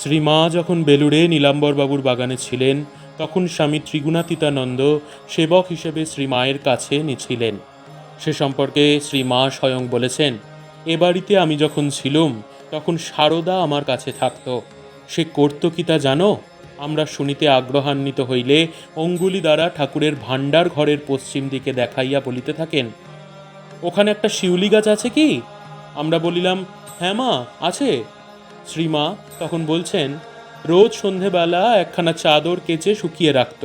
শ্রীমা যখন বেলুড়ে নীলাম্বরবাবুর বাগানে ছিলেন, তখন স্বামী ত্রিগুণাতীতানন্দ সেবক হিসেবে শ্রীমায়ের কাছে নিছিলেন। সে সম্পর্কে শ্রীমা স্বয়ং বলেছেন, এ বাড়িতে আমি যখন ছিলুম, তখন সারদা আমার কাছে থাকতো। সে করতো কি তা জানো? আমরা শুনিতে আগ্রহান্বিত হইলে অঙ্গুলি দ্বারা ঠাকুরের ভাণ্ডার ঘরের পশ্চিম দিকে দেখাইয়া বলিতে থাকেন, ওখানে একটা শিউলি গাছ আছে কি? আমরা বলিলাম হ্যাঁ মা, আছে। শ্রীমা তখন বলছেন, রোজ সন্ধেবেলা একখানা চাদর কেচে শুকিয়ে রাখত।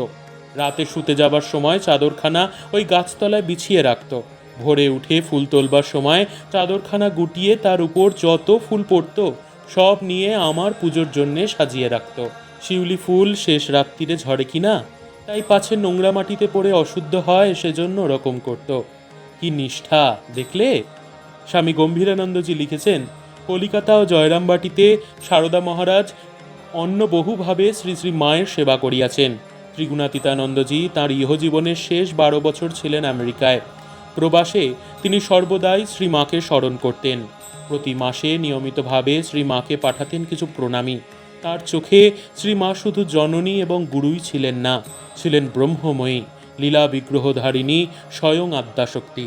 রাতে শুতে যাবার সময় চাদরখানা ওই গাছতলায় বিছিয়ে রাখত। ভোরে উঠে ফুল তোলবার সময় চাদরখানা গুটিয়ে তার উপর যত ফুল পড়তো, সব নিয়ে আমার পুজোর জন্যে সাজিয়ে রাখত। শিউলি ফুল শেষ রাত্রিরে ঝরে কিনা তাই পাছে নোংরা মাটিতে পড়ে অশুদ্ধ হয়, সেজন্য ওরকম করতো। কি নিষ্ঠা, দেখলে? স্বামী গম্ভীরানন্দজি লিখেছেন কলিকাতা ও জয়রামবাটিতে সারদা মহারাজ অন্য বহুভাবে শ্রী শ্রী মায়ের সেবা করিয়াছেন। ত্রিগুণাতীতানন্দজি তাঁর ইহজীবনের শেষ বারো বছর ছিলেন আমেরিকায়। প্রবাসে তিনি সর্বদাই শ্রী মাকে স্মরণ করতেন। প্রতি মাসে নিয়মিতভাবে শ্রী মাকে পাঠাতেন কিছু প্রণামী। তার চোখে শ্রী মা শুধু জননী এবং গুরুই ছিলেন না, ছিলেন ব্রহ্মময়ী, লীলা বিগ্রহধারিণী, স্বয়ং আদ্যাশক্তি।